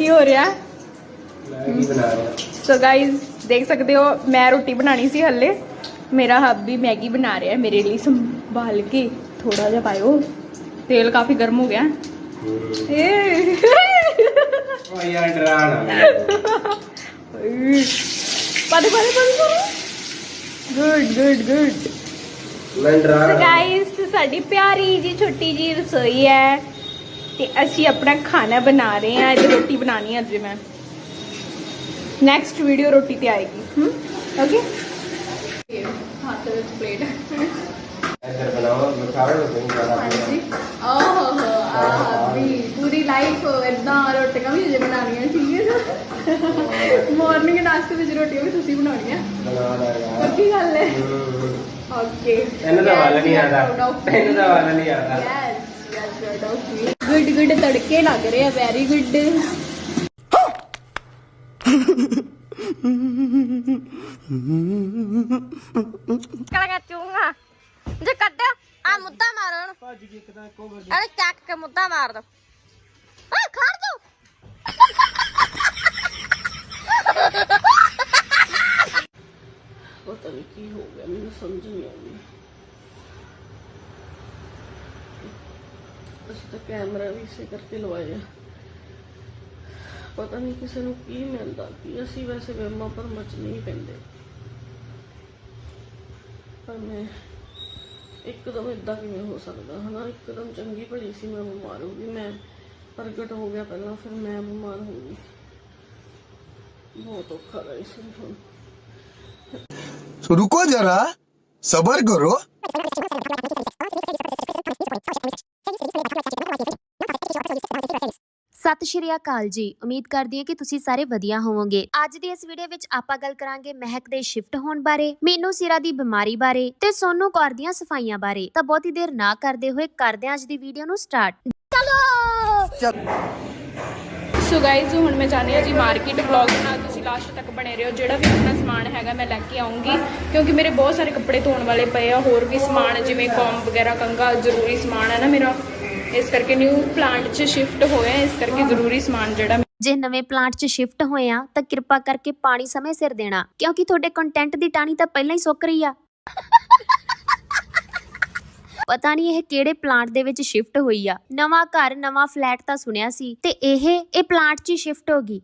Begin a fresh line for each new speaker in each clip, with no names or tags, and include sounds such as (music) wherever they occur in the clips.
ਕੀ ਹੋ ਰਿਹਾ?
ਮੈਂ ਕੀ ਬਣਾ ਰਿਹਾ।
ਸੋ ਗਾਇਜ਼ ਦੇਖ ਸਕਦੇ ਹੋ ਮੈਂ ਰੋਟੀ ਬਣਾਣੀ ਸੀ ਹੱਲੇ। ਮੇਰਾ ਹੱਬੀ ਮੈਗੀ ਬਣਾ ਰਿਹਾ ਹੈ ਮੇਰੇ ਲਈ ਸੰਭਾਲ ਕੇ ਥੋੜਾ ਜਿਹਾ ਪਾਇਓ। ਤੇਲ ਕਾਫੀ ਗਰਮ ਹੋ ਗਿਆ। ਏ
ਓ ਯਾਰ ਡਰਾਣਾ
ਪਾਦੇ ਪਾਦੇ ਪਾਦੇ ਗੁੱਡ ਗੁੱਡ ਗੁੱਡ
ਮੈਂ
ਸੋ
ਡਰਾਣਾ
ਗਾਇਸ ਸਾਡੀ ਪਿਆਰੀ ਜੀ ਛੋਟੀ ਜੀ ਰਸੋਈ ਹੈ। ਤੇ ਅਸੀਂ ਆਪਣਾ ਖਾਣਾ ਬਣਾ ਰਹੇ ਹਾਂ ਅੱਜ ਰੋਟੀ ਬਣਾਣੀ ਹੈ ਅੱਜ ਮੈਂ। ਨੈਕਸਟ ਵੀਡੀਓ ਰੋਟੀ ਤੇ ਆਏਗੀ। ਹਮ ਓਕੇ ਹੱਥ ਵਿੱਚ ਪਲੇਟ
ਇੱਧਰ ਬਣਾਓ ਮਿਠਾਈ ਨੂੰ ਨਹੀਂ ਜ਼ਿਆਦਾ
ਹਾਂਜੀ। ਓਹ ਆਹ ਵੀ ਪੂਰੀ ਲਾਈਫ ਇਦਾਂ ਰੋਟੀਆਂ ਵੀ ਜੇ ਬਣਾਉਣੀਆਂ ਠੀਕ ਹੈ ਮਾਰਨਿੰਗ ਨਾਸ਼ਤੇ ਵਿੱਚ ਰੋਟੀਆਂ ਵੀ ਤੁਸੀਂ ਬਣਾਉਣੀਆਂ।
ਬਣਾ ਲੈ ਯਾਰ।
ਪੱਕੀ ਗੱਲ ਹੈ। ਓਕੇ
ਇਹਨੂੰ ਤਾਂ ਵੱਲ ਨਹੀਂ ਆਦਾ ਇਹਨੂੰ ਤਾਂ ਵੱਲ ਨਹੀਂ ਆਦਾ
yes yes you are okay good good ਤੜਕੇ ਲੱਗ ਰਹੇ ਆ ਵੈਰੀ ਗੁੱਡ
ਕਲਗਾ ਚੂੰਗਾ ਜੇ ਕੱਢ ਆ ਮੁੱਦਾ ਮਾਰ ਹੁਣ ਭੱਜ ਗਈ ਇੱਕ ਤਾਂ ਇੱਕੋ ਵਾਰ ਅਰੇ ਚੱਕ ਕੇ ਮੁੱਦਾ ਮਾਰ ਦੋ। ਆ ਖੜ ਜਾ।
ਪਤਾ ਨਹੀਂ ਕੀ ਹੋ ਗਿਆ ਮੈਨੂੰ ਸਮਝ ਨਹੀਂ ਆਉਂਦੀ। ਅਸੀਂ ਤਾਂ ਕੈਮਰਾ ਵੀ ਇਸੇ ਕਰਕੇ ਲਵਾਇਆ ਪਤਾ ਨਹੀਂ ਕਿਸੇ ਨੂੰ ਕੀ ਮਿਲਦਾ ਕਿ ਅਸੀਂ ਵੈਸੇ ਵਹਿਮਾਂ ਪਰ ਮਚ ਨਹੀਂ ਪੈਂਦੇ ਪਰ ਮੈਂ ਇੱਕਦਮ ਇਦਾਂ ਕਿਵੇਂ ਹੋ ਸਕਦਾ ਹਨਾ ਇੱਕਦਮ ਚੰਗੀ ਭਲੀ ਸੀ ਮੈਂ ਬਿਮਾਰ ਹੋ ਗਈ ਮੈਂ ਪ੍ਰਗਟ ਹੋ ਗਿਆ ਪਹਿਲਾਂ ਫਿਰ ਮੈਂ ਬਿਮਾਰ ਹੋ ਗਈ ਬਹੁਤ ਔਖਾ ਰਿਹਾ ਇਸ ਨੂੰ ਹੁਣ
तो रुको जरा सबर करो
ਸਤਿ ਸ਼੍ਰੀ ਅਕਾਲ ਜੀ। ਉਮੀਦ ਕਰਦੀ ਹਾਂ ਕਿ ਤੁਸੀਂ ਸਾਰੇ ਵਧੀਆ ਹੋਵੋਗੇ। ਅੱਜ ਦੀ ਇਸ ਵੀਡੀਓ ਵਿੱਚ ਆਪਾਂ ਗੱਲ ਕਰਾਂਗੇ ਮਹਿਕ ਦੇ ਸ਼ਿਫਟ ਹੋਣ ਬਾਰੇ ਮੀਨੂ ਸਿਰਾ ਦੀ ਬਿਮਾਰੀ ਬਾਰੇ ਤੇ ਸੋਨੂ ਕੌਰ ਦੀਆਂ ਸਫਾਈਆਂ ਬਾਰੇ। ਤਾਂ ਬਹੁਤੀ ਦੇਰ ਨਾ ਕਰਦੇ ਹੋਏ ਕਰਦੇ ਹਾਂ ਅੱਜ ਦੀ ਵੀਡੀਓ ਨੂੰ ਸਟਾਰਟ
ਸੋ ਗਾਇਜ਼ ਹੁਣ ਮੈਂ ਚਾਹੁੰਦੀ ਹਾਂ ਜੀ ਮਾਰਕੀਟ ਵਲੌਗ ਨਾਲ ਤੁਸੀਂ ਲਾਸਟ ਤੱਕ ਬਣੇ ਰਹੋ। ਜਿਹੜਾ ਵੀ ਆਪਣਾ ਸਮਾਨ ਹੈਗਾ ਮੈਂ ਲੈ ਕੇ ਆਉਂਗੀ। ਕਿਉਂਕਿ ਮੇਰੇ ਬਹੁਤ ਸਾਰੇ ਕੱਪੜੇ ਧੋਣ ਵਾਲੇ ਪਏ ਆ ਹੋਰ ਵੀ ਸਮਾਨ ਜਿਵੇਂ ਕੌਮ ਵਗੈਰਾ ਕੰਗਾ ਜ਼ਰੂਰੀ ਸਮਾਨ ਹੈ ਨਾ ਮੇਰਾ। ਇਸ ਕਰਕੇ ਨਿਊ ਪਲਾਂਟ 'ਚ ਸ਼ਿਫਟ ਹੋਇਆ, ਇਸ ਕਰਕੇ ਜ਼ਰੂਰੀ ਸਮਾਨ ਜਿਹੜਾ
ਜੇ ਨਵੇਂ ਪਲਾਂਟ 'ਚ ਸ਼ਿਫਟ ਹੋਏ ਆ, ਤਾਂ ਕਿਰਪਾ ਕਰਕੇ ਪਾਣੀ ਸਮੇਂ ਸਿਰ ਦੇਣਾ, ਕਿਉਂਕਿ ਤੁਹਾਡੇ ਕੰਟੈਂਟ ਦੀ ਟਾਣੀ ਤਾਂ ਪਹਿਲਾਂ ਹੀ ਸੁੱਕ ਰਹੀ ਆ। ਪਤਾ ਨਹੀਂ ਇਹ ਕਿਹੜੇ ਪਲਾਂਟ ਦੇ ਵਿੱਚ ਸ਼ਿਫਟ ਹੋਈ ਆ। ਨਵਾਂ ਘਰ, ਨਵਾਂ ਫਲੈਟ ਤਾਂ ਸੁਣਿਆ ਸੀ, ਤੇ ਇਹ ਇਹ ਪਲਾਂਟ 'ਚ ਸ਼ਿਫਟ ਹੋ ਗਈ।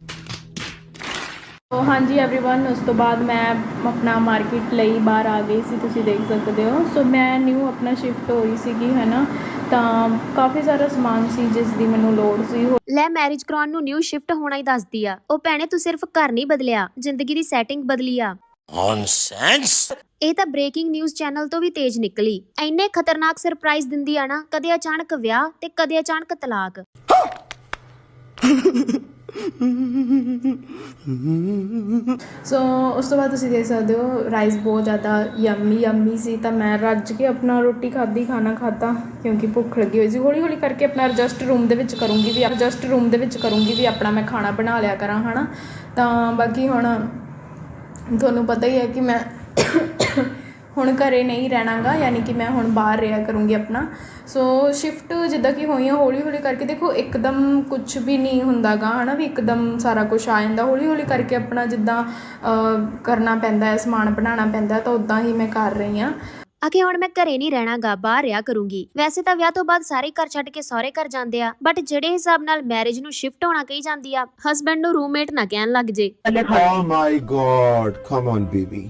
ਸੋ ਹਾਂਜੀ एवरीवन ਉਸ ਤੋਂ ਬਾਅਦ ਮੈਂ ਆਪਣਾ ਮਾਰਕੀਟ ਲਈ ਬਾਹਰ ਆ ਗਈ ਸੀ ਤੁਸੀਂ ਦੇਖ ਸਕਦੇ ਹੋ ਸੋ ਮੈਂ ਨਿਊ ਆਪਣਾ ਸ਼ਿਫਟ ਹੋਈ ਸੀਗੀ ਹੈ ਨਾ ਤਾਂ ਕਾਫੀ ਸਾਰਾ ਸਮਾਨ ਸੀ ਜਿਸ ਦੀ ਮੈਨੂੰ ਲੋੜ ਸੀ ਹੋ-
ਲੈ ਮੈਰਿਜ ਕਰਾਉਣ ਨੂੰ ਨਿਊ ਸ਼ਿਫਟ ਹੋਣਾ ਹੀ ਦੱਸਦੀ ਆ ਉਹ ਭੈਣੇ ਤੂੰ ਸਿਰਫ ਘਰ ਨਹੀਂ ਬਦਲਿਆ ਜ਼ਿੰਦਗੀ ਦੀ ਸੈਟਿੰਗ ਬਦਲੀ ਆ ਇਹ ਤਾਂ ਬ੍ਰੇਕਿੰਗ ਨਿਊਜ਼ ਚੈਨਲ ਤੋਂ ਵੀ ਤੇਜ਼ ਨਿਕਲੀ ਐਨੇ ਖਤਰਨਾਕ ਸਰਪ੍ਰਾਈਜ਼ ਦਿੰਦੀ ਆ ਨਾ ਕਦੇ ਅਚਾਨਕ ਵਿਆਹ ਤੇ ਕਦੇ ਅਚਾਨਕ ਤਲਾਕ
ਸੋ ਉਸ ਤੋਂ ਬਾਅਦ ਤੁਸੀਂ ਦੇਖ ਸਕਦੇ ਹੋ ਰਾਈਸ ਬਹੁਤ ਜ਼ਿਆਦਾ ਯੰਮੀ ਯੰਮੀ ਸੀ। ਤਾਂ ਮੈਂ ਰੱਜ ਕੇ ਆਪਣਾ ਰੋਟੀ ਖਾਧੀ, ਖਾਣਾ ਖਾਧਾ, ਕਿਉਂਕਿ ਭੁੱਖ ਲੱਗੀ ਹੋਈ ਸੀ। ਹੌਲੀ ਹੌਲੀ ਕਰਕੇ ਆਪਣਾ ਐਡਜਸਟ ਰੂਮ ਦੇ ਵਿੱਚ ਕਰੂੰਗੀ ਵੀ ਐਡਜਸਟ ਰੂਮ ਦੇ ਵਿੱਚ ਕਰੂੰਗੀ ਵੀ ਆਪਣਾ ਮੈਂ ਖਾਣਾ ਬਣਾ ਲਿਆ ਕਰਾਂ, ਹਨਾ? ਤਾਂ ਬਾਕੀ ਹੁਣ ਤੁਹਾਨੂੰ ਪਤਾ ਹੀ ਹੈ ਕਿ ਮੈਂ ਹੁਣ ਘਰੇ ਨਹੀਂ ਰਹਿਣਾਗਾ, ਯਾਨੀ ਕਿ ਮੈਂ ਹੁਣ ਬਾਹਰ ਰਿਹਾ ਕਰੂੰਗੀ ਆਪਣਾ। ਸੋ ਸ਼ਿਫਟ ਜਿੱਦਾਂ ਕਿ ਹੋਈਆਂ ਹੌਲੀ ਹੌਲੀ ਕਰਕੇ ਦੇਖੋ, ਇੱਕਦਮ ਕੁਝ ਵੀ ਨਹੀਂ ਹੁੰਦਾਗਾ, ਹਨਾ ਵੀ ਇੱਕਦਮ ਸਾਰਾ ਕੁਝ ਆ ਜਾਂਦਾ। ਹੌਲੀ ਹੌਲੀ ਕਰਕੇ ਆਪਣਾ ਜਿੱਦਾਂ ਕਰਨਾ ਪੈਂਦਾ ਹੈ, ਸਮਾਨ ਬਣਾਉਣਾ ਪੈਂਦਾ ਤਾਂ ਉਦਾਂ ਹੀ ਮੈਂ ਕਰ ਰਹੀ ਹਾਂ।
ਆਖੇ ਹੁਣ ਮੈਂ ਘਰੇ ਨਹੀਂ ਰਹਿਣਾਗਾ ਬਾਹਰ ਰਿਹਾ ਕਰੂੰਗੀ। ਵੈਸੇ ਤਾਂ ਵਿਆਹ ਤੋਂ ਬਾਅਦ ਸਾਰੇ ਘਰ ਛੱਡ ਕੇ ਸਹੁਰੇ ਘਰ ਜਾਂਦੇ ਆ ਬਟ ਜਿਹੜੇ ਹਿਸਾਬ ਨਾਲ ਮੈਰਿਜ ਨੂੰ ਸ਼ਿਫਟ ਹੋਣਾ ਕਹੀ ਜਾਂਦੀ ਆ ਹਸਬੰਡ ਨੂੰ ਰੂਮਮੇਟ ਨਾ ਕਹਿਣ ਲੱਗ ਜੇ।
Oh my god, come on baby.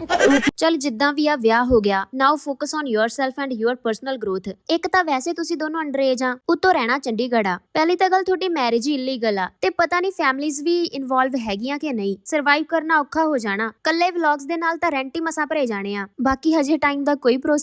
ਚਲ ਜਿੱਦਾਂ ਵੀ ਆ ਵਿਆਹ ਹੋ ਗਿਆ। Now focus on yourself and your personal growth ਇੱਕ ਤਾਂ ਵੈਸੇ ਤੁਸੀਂ ਦੋਨੋਂ ਅੰਡਰ ਏਜ ਆ ਉੱਤੋਂ ਰਹਿਣਾ ਚੰਡੀਗੜ੍ਹ ਆ। ਪਹਿਲੀ ਤਾਂ ਗੱਲ ਤੁਹਾਡੀ ਮੈਰਿਜ ਹੀ ਇਲੀਗਲ ਆ ਤੇ ਪਤਾ ਨਹੀਂ ਫੈਮਲੀਜ਼ ਵੀ ਇਨਵੋਲਵ ਹੈਗੀਆਂ ਕਿ ਨਹੀਂ। ਸਰਵਾਈਵ ਕਰਨਾ ਔਖਾ ਹੋ ਜਾਣਾ। ਕੱਲੇ ਵਲੌਗਸ ਦੇ ਨਾਲ ਤਾਂ ਰੈਂਟ ਹੀ ਮਸਾ ਭਰੇ ਜਾਣੇ ਆ। ਬਾਕੀ ਹਜੇ ਟਾਈਮ ਦਾ ਕੋਈ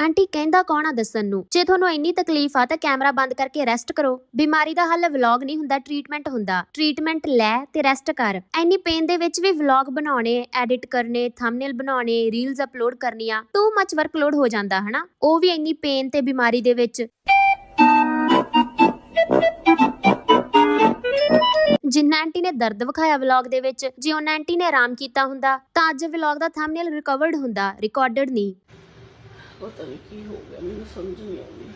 ਆਂਟੀ ਕਹਿੰਦਾ ਕੌਣ ਆ ਦੱਸਣ ਨੂੰ? ਜੇ ਤੁਹਾਨੂੰ ਇੰਨੀ ਤਕਲੀਫ ਆ ਤਾਂ ਕੈਮਰਾ ਬੰਦ ਕਰਕੇ ਰੈਸਟ ਕਰੋ। ਬਿਮਾਰੀ ਦਾ ਹੱਲ ਵਲੌਗ ਨਹੀਂ ਹੁੰਦਾ, ਟ੍ਰੀਟਮੈਂਟ ਹੁੰਦਾ। ਟ੍ਰੀਟਮੈਂਟ ਲੈ ਤੇ ਰੈਸਟ ਕਰ। ਐਨੀ ਪੇਨ ਦੇ ਵਿੱਚ ਵੀ ਵਲੌਗ ਬਣਾਉਣੇ ਐਡਿਟ ਕਰਨੇ ਥੰਬਨੇਲ ਬਣਾਉਣੇ ਰੀਲਸ ਅਪਲੋਡ ਕਰਨੀਆਂ ਟੂ ਮੱਚ ਵਰਕਲੋਡ ਹੋ ਜਾਂਦਾ, ਹਨਾ? ਉਹ ਵੀ ਇੰਨੀ ਪੇਨ ਤੇ ਬਿਮਾਰੀ ਦੇ ਵਿੱਚ। ਜਿੰਨਾ ਆਂਟੀ ਨੇ ਦਰਦ ਵਿਖਾਇਆ ਵਲੌਗ ਦੇ ਵਿੱਚ, ਜੇ ਉਹਨਾਂ ਆਂਟੀ ਨੇ ਆਰਾਮ ਕੀਤਾ ਹੁੰਦਾ, ਤਾਂ ਅੱਜ ਵਲੌਗ ਦਾ ਥੰਬਨੇਲ ਰਿਕਵਰਡ ਹੁੰਦਾ ਰਿਕਾਰਡਡ ਨਹੀਂ।
ਪਤਾ ਨਹੀਂ ਕੀ ਹੋ ਗਿਆ, ਮੈਨੂੰ ਸਮਝ ਨਹੀਂ ਆਉਂਦੀ।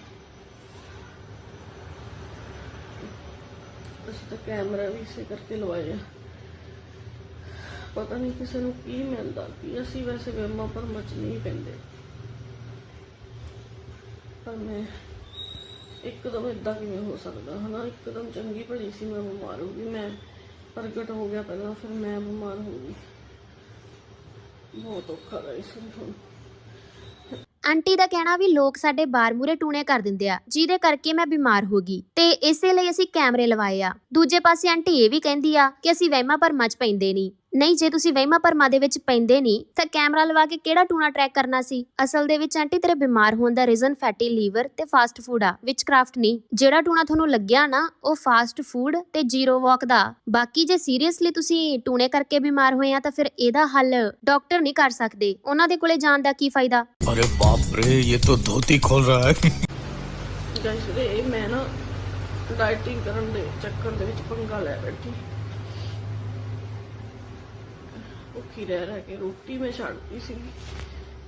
ਅਸੀਂ ਤਾਂ ਕੈਮਰਾ ਵੀ ਇਸੇ ਕਰਕੇ ਲਵਾਇਆ ਪਤਾ ਨਹੀਂ ਕਿਸੇ ਨੂੰ ਕੀ ਮਿਲਦਾ ਕੀ ਅਸੀਂ ਵੈਸੇ ਵਹਿਮਾਂ ਪਰ ਮਚ ਨਹੀਂ ਪੈਂਦੇ। ਪਰ ਮੈਂ ਇੱਕਦਮ ਇਦਾਂ ਕਿਵੇਂ ਹੋ ਸਕਦਾ, ਹਨਾ? ਇੱਕਦਮ ਚੰਗੀ ਭਲੀ ਸੀ, ਮੈਂ ਬਿਮਾਰ ਹੋ ਗਈ। ਮੈਂ ਪ੍ਰਗਟ ਹੋ ਗਿਆ ਪਹਿਲਾਂ, ਫਿਰ ਮੈਂ ਬਿਮਾਰ ਹੋ ਗਈ। ਬਹੁਤ ਔਖਾ ਰਿਹਾ ਇਸ ਨੂੰ
ਆਂਟੀ ਦਾ ਕਹਿਣਾ ਵੀ ਲੋਕ ਸਾਡੇ ਬਾਰ ਮੂਰੇ ਟੂਣੇ ਕਰ ਦਿੰਦੇ ਆ, ਜਿਹਦੇ ਕਰਕੇ ਮੈਂ ਬਿਮਾਰ ਹੋ ਗਈ। ਤੇ ਇਸੇ ਲਈ ਅਸੀਂ ਕੈਮਰੇ ਲਵਾਏ ਆ। ਦੂਜੇ ਪਾਸੇ ਆਂਟੀ ਇਹ ਵੀ ਕਹਿੰਦੀ ਆ ਕਿ ਅਸੀਂ ਵਹਿਮਾਂ ਪਰ ਮਚ ਪੈਂਦੇ ਨਹੀਂ। ਨਹੀਂ ਜੇ ਤੁਸੀਂ ਵਹਿਮਾਂ ਭਰਮਾਂ ਦੇ ਵਿੱਚ ਪੈਂਦੇ ਨਹੀਂ ਤਾਂ ਕੈਮਰਾ ਲਵਾ ਕੇ ਕਿਹੜਾ ਟੂਣਾ ਟਰੈਕ ਕਰਨਾ ਸੀ ਅਸਲ ਦੇ ਵਿੱਚ ਆਂਟੀ ਤੇਰੇ ਬਿਮਾਰ ਹੋਣ ਦਾ ਰੀਜ਼ਨ ਫੈਟੀ ਲੀਵਰ ਤੇ ਫਾਸਟ ਫੂਡ ਆ ਵਿਚਕ੍ਰਾਫਟ ਨਹੀਂ ਜਿਹੜਾ ਟੂਣਾ ਤੁਹਾਨੂੰ ਲੱਗਿਆ ਨਾ ਉਹ ਫਾਸਟ ਫੂਡ ਤੇ ਜ਼ੀਰੋ ਵਾਕ ਦਾ ਬਾਕੀ ਜੇ ਸੀਰੀਅਸਲੀ ਤੁਸੀਂ ਟੂਣੇ ਕਰਕੇ ਬਿਮਾਰ ਹੋਏ ਆ ਤਾਂ ਫਿਰ ਇਹਦਾ ਹੱਲ ਡਾਕਟਰ ਨਹੀਂ ਕਰ ਸਕਦੇ ਉਹਨਾਂ ਦੇ ਕੋਲੇ ਜਾਣ ਦਾ ਕੀ ਫਾਇਦਾ
अरे बाप रे ये तो धोती खोल रहा है
ਗਾਇਸ ਇਹ ਮੈਂ ਨਾ ਡਾਈਟਿੰਗ ਕਰਨ ਦੇ ਚੱਕਰ ਦੇ ਵਿੱਚ ਪੰਗਾ ਲੈ ਬੈਠੀ ਭੁੱਖੀ ਰਹਿ ਰਹਿ ਕੇ ਰੋਟੀ ਮੈਂ ਛੱਡਦੀ ਸੀ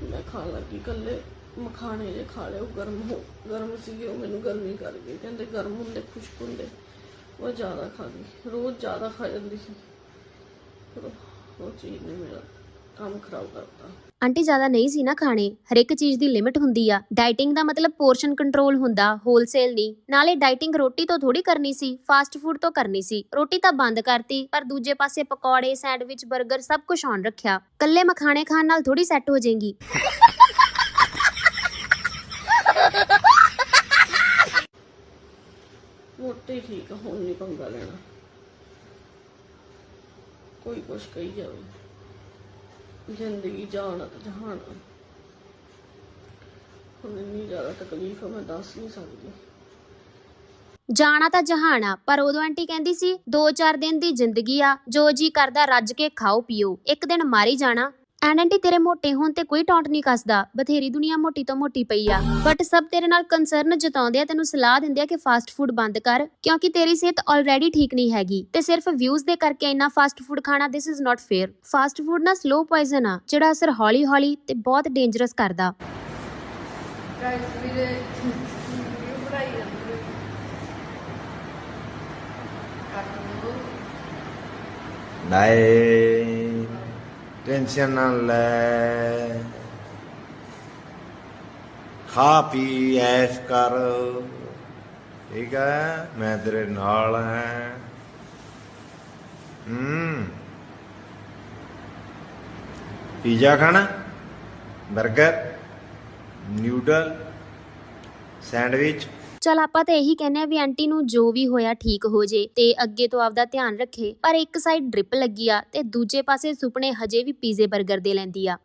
ਮੈਂ ਖਾਣ ਲੱਗੀ ਕੱਲੇ ਮਖਾਣੇ ਜੇ ਖਾ ਲਏ ਉਹ ਗਰਮ ਹੋ, ਗਰਮ ਸੀਗੇ, ਉਹ ਮੈਨੂੰ ਗਰਮੀ ਕਰ ਗਈ ਕਹਿੰਦੇ ਗਰਮ ਹੁੰਦੇ, ਖੁਸ਼ਕ ਹੁੰਦੇ, ਉਹ ਜ਼ਿਆਦਾ ਖਾ ਗਈ। ਰੋਜ਼ ਜ਼ਿਆਦਾ ਖਾ ਜਾਂਦੀ ਸੀ। ਪਰ ਉਹ ਚੀਜ਼ ਨਹੀਂ ਮੇਰਾ ਕੰਮ ਖਰਾਬ ਕਰਤਾ।
ਆਂਟੀ ਜ਼ਿਆਦਾ ਨਹੀਂ ਸੀ ਨਾ ਖਾਣੇ। ਹਰ ਇੱਕ ਚੀਜ਼ ਦੀ ਲਿਮਿਟ ਹੁੰਦੀ ਆ। ਡਾਈਟਿੰਗ ਦਾ ਮਤਲਬ ਪੋਰਸ਼ਨ ਕੰਟਰੋਲ ਹੁੰਦਾ ਹੋਲਸੇਲ ਨਹੀਂ। ਨਾਲੇ ਡਾਈਟਿੰਗ ਰੋਟੀ ਤੋਂ ਥੋੜੀ ਕਰਨੀ ਸੀ ਫਾਸਟ ਫੂਡ ਤੋਂ ਕਰਨੀ ਸੀ। ਰੋਟੀ ਤਾਂ ਬੰਦ ਕਰਤੀ ਪਰ ਦੂਜੇ ਪਾਸੇ ਪਕੌੜੇ ਸੈਂਡਵਿਚ 버ਗਰ ਸਭ ਕੁਝ ਆਨ ਰੱਖਿਆ। ਕੱਲੇ ਮਖਾਣੇ ਖਾਣ ਨਾਲ ਥੋੜੀ ਸੈੱਟ ਹੋ ਜਾਏਗੀ।
ਮੋਟੇ ਠੀਕ ਆ ਹੁਣ ਨਹੀਂ ਪੰਗਾ ਲੈਣਾ। ਕੋਈ ਕੁਛ ਕਹੀ ਜਾਵੇ। ਜ਼ਿੰਦਗੀ ਜਾਣਾ ਜਹਾਨਾ। ਹੁਣ ਇੰਨੀ ਜ਼ਿਆਦਾ ਤਕਲੀਫ ਮੈਂ ਦੱਸ ਨਹੀਂ ਸਕਦੀ।
ਜਾਣਾ ਤਾਂ ਜਹਾਨਾ ਪਰ ਉਦੋਂ ਆਂਟੀ ਕਹਿੰਦੀ ਸੀ 2-4 ਦਿਨ ਦੀ ਜ਼ਿੰਦਗੀ ਆ, ਜੋ ਜੀ ਕਰਦਾ ਰੱਜ ਕੇ ਖਾਓ ਪੀਓ, ਇੱਕ ਦਿਨ ਮਾਰੀ ਜਾਣਾ। ਆਂਟੀ ਤੇਰੇ ਮੋਟੇ ਹੋਣ ਤੇ ਕੋਈ ਟੌਂਟ ਨਹੀਂ ਕੱਸਦਾ। ਬਥੇਰੀ ਦੁਨੀਆ ਮੋਟੀ ਤੋਂ ਮੋਟੀ ਪਈ ਆ। ਬਟ ਸਭ ਤੇਰੇ ਨਾਲ ਕੰਸਰਨ ਜਤਾਉਂਦੇ ਆ ਤੈਨੂੰ ਸਲਾਹ ਦਿੰਦੇ ਆ ਕਿ ਫਾਸਟ ਫੂਡ ਬੰਦ ਕਰ ਕਿਉਂਕਿ ਤੇਰੀ ਸਿਹਤ ਆਲਰੇਡੀ ਠੀਕ ਨਹੀਂ ਹੈਗੀ। ਤੇ ਸਿਰਫ ਵਿਊਜ਼ ਦੇ ਕਰਕੇ ਇੰਨਾ ਫਾਸਟ ਫੂਡ ਖਾਣਾ this is not fair fast food ਨਾ ਸਲੋ ਪੋਇਜ਼ਨ ਆ ਜਿਹੜਾ ਅਸਰ ਹੌਲੀ ਹੌਲੀ ਤੇ ਬਹੁਤ ਡੇਂਜਰਸ ਕਰਦਾ।
ਟੈਨਸ਼ਨ ਨਾ ਲੈ। ਖਾ ਪੀ, ਐਸ਼ ਕਰ। ਠੀਕ ਹੈ, ਮੈਂ ਤੇਰੇ ਨਾਲ ਹਾਂ। ਹੂੰ। ਪੀਜ਼ਾ ਖਾਣਾ? 버ਗਰ ਨਿਊਡਲ ਸੈਂਡਵਿਚ?
ਚਲ ਆਪਾਂ ਤਾਂ ਇਹੀ ਕਹਿੰਦੇ ਆ ਵੀ ਆਂਟੀ ਨੂੰ ਜੋ ਵੀ ਹੋਇਆ ਠੀਕ ਹੋ ਜੇ ਤੇ ਅੱਗੇ ਤੋਂ ਆਪਦਾ ਧਿਆਨ ਰੱਖੇ। ਪਰ ਇੱਕ ਸਾਈਡ ਡ੍ਰਿਪ ਲੱਗੀ ਆ ਤੇ ਦੂਜੇ ਪਾਸੇ ਸੁਪਨੇ ਹਜੇ ਵੀ ਪੀਜ਼ੇ 버ਗਰ ਦੇ ਲੈਂਦੀ ਆ।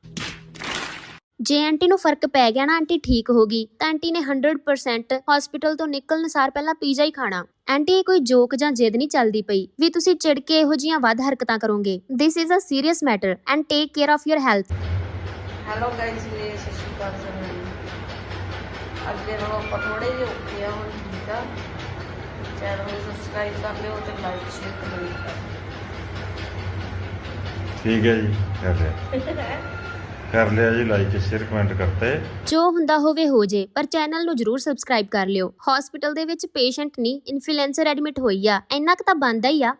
ਜੇ ਆਂਟੀ ਨੂੰ ਫ਼ਰਕ ਪੈ ਗਿਆ ਨਾ ਆਂਟੀ ਠੀਕ ਹੋ ਗਈ, ਤਾਂ ਆਂਟੀ ਨੇ 100% ਹਸਪੀਟਲ ਤੋਂ ਨਿਕਲਣ ਸਾਰ ਪਹਿਲਾਂ ਪੀਜ਼ਾ ਹੀ ਖਾਣਾ। ਆਂਟੀ, ਇਹ ਕੋਈ ਜੋਕ ਜਾਂ ਜਿੱਦ ਨਹੀਂ ਚੱਲਦੀ ਪਈ ਵੀ ਤੁਸੀਂ ਚਿੜ ਕੇ ਇਹੋ ਜੀਆਂ ਵੱਧ ਹਰਕਤਾਂ ਕਰੋਗੇ। This is a serious matter and take care of your health
hello guys ਮੇਰੇ ਸਤਿ ਸਰ ਅੱਗੇ ਨਾਲੋਂ ਆਪਾਂ ਥੋੜੇ ਜਿਹੇ ਔਖੇ ਆ ਹੁਣ ਠੀਕ ਆ। ਚੈਨਲ ਨੂੰ ਸਬਸਕ੍ਰਾਈਬ ਕਰ ਲਿਓ ਤੇ ਲਾਈਕ ਸ਼ੇਅਰ ਕਮੈਂਟ ਕਰ
ਠੀਕ ਹੈ ਜੀ ਕਰ ਲਿਆ। ਕਰ ਲਿਆ ਜੀ ਲਾਈਕ ਸ਼ੇਅਰ ਕਮੈਂਟ ਕਰਤੇ।
ਜੋ ਹੁੰਦਾ ਹੋਵੇ ਹੋ ਜੇ ਪਰ ਚੈਨਲ ਨੂੰ ਜਰੂਰ ਸਬਸਕ੍ਰਾਈਬ ਕਰ ਲਿਓ। ਹਸਪੀਟਲ ਦੇ ਵਿੱਚ ਪੇਸ਼ੈਂਟ ਨਹੀਂ ਇਨਫਲੂਐਂਸਰ ਐਡਮਿਟ ਹੋਈ ਆ। ਇੰਨਾ ਕੁ ਤਾਂ ਬੰਦਾ ਹੀ ਆ।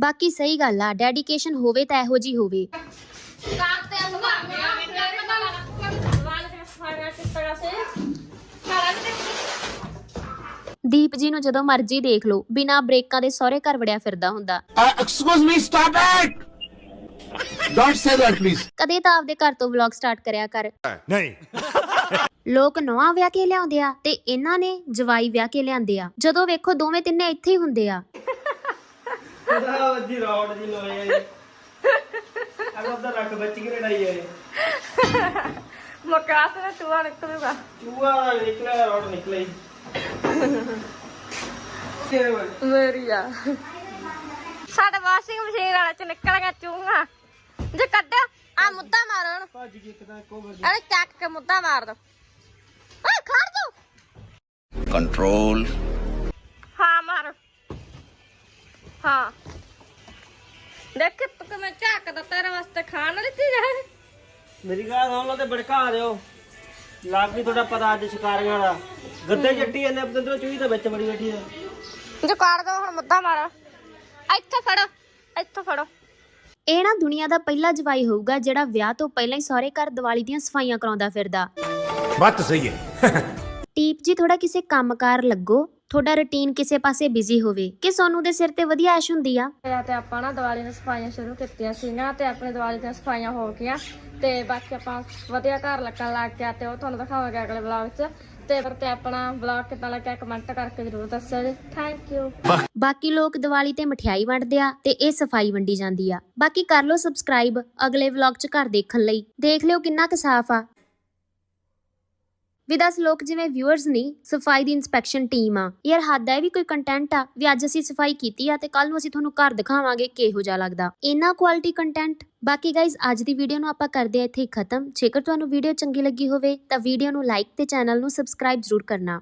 ਬਾਕੀ ਸਹੀ ਗੱਲ ਆ ਡੈਡੀਕੇਸ਼ਨ ਹੋਵੇ ਤਾਂ ਇਹੋ ਜੀ ਹੋਵੇ। ਦੀਪ ਜੀ ਨੂੰ ਜਦੋਂ ਮਰਜ਼ੀ ਦੇਖ ਲਓ ਬਿਨਾ ਬ੍ਰੇਕਾਂ ਦੇ ਸਹੁਰੇ ਘਰ ਵੜਿਆ ਫਿਰਦਾ ਹੁੰਦਾ।
Excuse me stop it don't say that please
ਕਦੇ ਤਾਂ ਆਪਦੇ ਘਰ ਤੋਂ ਵਲੌਗ ਸਟਾਰਟ ਕਰਿਆ ਕਰ।
ਨਹੀਂ।
ਲੋਕ ਨਵਾਂ ਵਿਆਹ ਕੇ ਲਿਆਉਂਦੇ ਆ ਤੇ ਇਹਨਾਂ ਨੇ ਜਵਾਈ ਵਿਆਹ ਕੇ ਲਿਆਂਦੇ ਆ। ਜਦੋਂ ਵੇਖੋ ਦੋਵੇਂ ਤਿੰਨੇ ਇੱਥੇ ਹੀ ਹੁੰਦੇ ਆ।
ਆ
ਮਕਾਸ ਨੇ ਚੂਹਾ ਨਿਕਲੂਗਾ
ਚੂਹਾ ਦਾ ਨਿਕਲਿਆ ਰੋਡ ਨਿਕਲੇ ਤੇਰੇ ਵੱਲ
ਮੇਰੀ ਆ ਸਾਡੇ ਵਾਸ਼ਿੰਗ ਮਸ਼ੀਨ ਵਾਲੇ ਚ ਨਿਕਲ ਗਿਆ ਚੂਹਾ ਜੇ ਕੱਢਿਆ ਆ ਮੁੱਦਾ ਮਾਰੋ ਉਹਨੂੰ
ਭੱਜ ਗਈ ਇੱਕ ਤਾਂ ਇੱਕੋ ਵੱਜ
ਇਹਨੇ ਚੱਕ ਕੇ ਮੁੱਦਾ ਮਾਰ ਦੋ ਓਏ ਖੜ ਜਾ
Control.
ਹਾਂ ਮਾਰ ਹਾਂ ਦੇਖ ਤੂੰ ਕਿਵੇਂ ਝਾਕਦਾ ਤੇਰੇ ਵਾਸਤੇ ਖਾਣ ਵਾਲੀ ਚੀਜ਼ ਹੈ
ਮੇਰੀ ਗੱਲ ਸੁਣ ਲਓ ਤੇ ਭੜਕਾ ਦਿਓ। ਲੱਗ ਵੀ ਤੁਹਾਡਾ ਪਤਾ ਅੱਜ ਸ਼ਿਕਾਰੀਆਂ ਦਾ। ਗੱਦੇ ਜੱਟੀ ਇਹਨੇ ਬਦੰਦਰ ਚੂਹੀ ਤਾਂ ਵਿੱਚ ਮੜੀ ਬੈਠੀ ਆ।
ਜੋ ਕਾਰ ਦੋ ਹੁਣ ਮੁੱਦਾ ਮਾਰ। ਇੱਥੇ ਫੜੋ ਇੱਥੇ ਫੜੋ।
ਇਹ ਨਾ ਦੁਨੀਆ ਦਾ ਪਹਿਲਾ ਜਵਾਈ ਹੋਊਗਾ ਜਿਹੜਾ ਵਿਆਹ ਤੋਂ ਪਹਿਲਾਂ ਹੀ ਸਹੁਰੇ ਘਰ ਦੀਵਾਲੀ ਦੀਆਂ ਸਫਾਈਆਂ ਕਰਾਉਂਦਾ ਫਿਰਦਾ।
ਬਾਤ ਸਹੀ ਹੈ। (laughs)
ਟੀਪ ਜੀ ਥੋੜਾ ਕਿਸੇ ਕੰਮਕਾਰ ਲੱਗੋ। ਤੁਹਾਡਾ ਰੁਟੀਨ ਕਿਸੇ ਪਾਸੇ ਬਿਜ਼ੀ ਹੋਵੇ ਕਿ ਸੋਨੂੰ ਦੇ ਸਿਰ ਤੇ ਵਧੀਆ ਐਸ਼ ਹੁੰਦੀ ਆ?
ਤੇ ਤੇ ਆਪਾਂ ਨਾ ਦੀਵਾਲੀ ਦੀਆਂ ਸਫਾਈਆਂ ਸ਼ੁਰੂ ਕੀਤੀਆਂ ਸੀਗੀਆਂ ਤੇ ਆਪਣੇ ਦੀਵਾਲੀ ਦੀਆਂ ਸਫਾਈਆਂ ਹੋ ਗਈਆਂ ਤੇ ਬਾਕੀ ਆਪਾਂ ਵਧੀਆ ਘਰ ਲੱਗਣ ਲੱਗ ਗਿਆ ਤੇ ਉਹ ਤੁਹਾਨੂੰ ਦਿਖਾਵਾਂਗੇ ਅਗਲੇ ਵਲੌਗ 'ਚ। ਤੇ ਫਿਰ ਤੇ ਆਪਣਾ ਵਲੌਗ ਕਿੱਦਾਂ ਲੱਗਿਆ ਕਮੈਂਟ ਕਰਕੇ ਜ਼ਰੂਰ ਦੱਸਿਓ ਜੀ। ਥੈਂਕ ਯੂ
ਬਾਕੀ ਲੋਕ ਦੀਵਾਲੀ ਤੇ ਮਠਿਆਈ ਵੰਡਦੇ ਆ ਤੇ ਇਹ ਸਫ਼ਾਈ ਵੰਡੀ ਜਾਂਦੀ ਆ। ਬਾਕੀ ਕਰ ਲਓ ਸਬਸਕ੍ਰਾਈਬ ਅਗਲੇ ਵਲੌਗ 'ਚ ਘਰ ਦੇਖਣ ਲਈ। ਦੇਖ ਲਿਓ ਕਿੰਨਾ ਕੁ ਸਾਫ਼ ਆ। ਵੀ ਦਸ ਲੋਕ ਜਿਵੇਂ ਵਿਊਅਰਸ ਨਹੀਂ ਸਫ਼ਾਈ ਦੀ ਇਨਸਪੈਕਸ਼ਨ ਟੀਮ ਆ। ਯਾਰ ਹੱਦ ਹੈ ਇਹ ਵੀ ਕੋਈ ਕੰਟੈਂਟ ਆ। ਵੀ ਅੱਜ ਅਸੀਂ ਸਫ਼ਾਈ ਕੀਤੀ ਆ ਤੇ ਕੱਲ ਨੂੰ ਅਸੀਂ ਤੁਹਾਨੂੰ ਘਰ ਦਿਖਾਵਾਂਗੇ ਕਿਹੋ ਜਿਹਾ ਲੱਗਦਾ। ਇੰਨਾ ਕੁਆਲਿਟੀ ਕੰਟੈਂਟ ਬਾਕੀ ਗਾਇਜ਼ ਅੱਜ ਦੀ ਵੀਡੀਓ ਨੂੰ ਆਪਾਂ ਕਰਦੇ ਆ ਇੱਥੇ ਖਤਮ। ਜੇਕਰ ਤੁਹਾਨੂੰ ਵੀਡੀਓ ਚੰਗੀ ਲੱਗੀ ਹੋਵੇ, ਤਾਂ ਵੀਡੀਓ ਨੂੰ ਲਾਈਕ ਤੇ ਚੈਨਲ ਨੂੰ ਸਬਸਕ੍ਰਾਈਬ ਜ਼ਰੂਰ ਕਰਨਾ।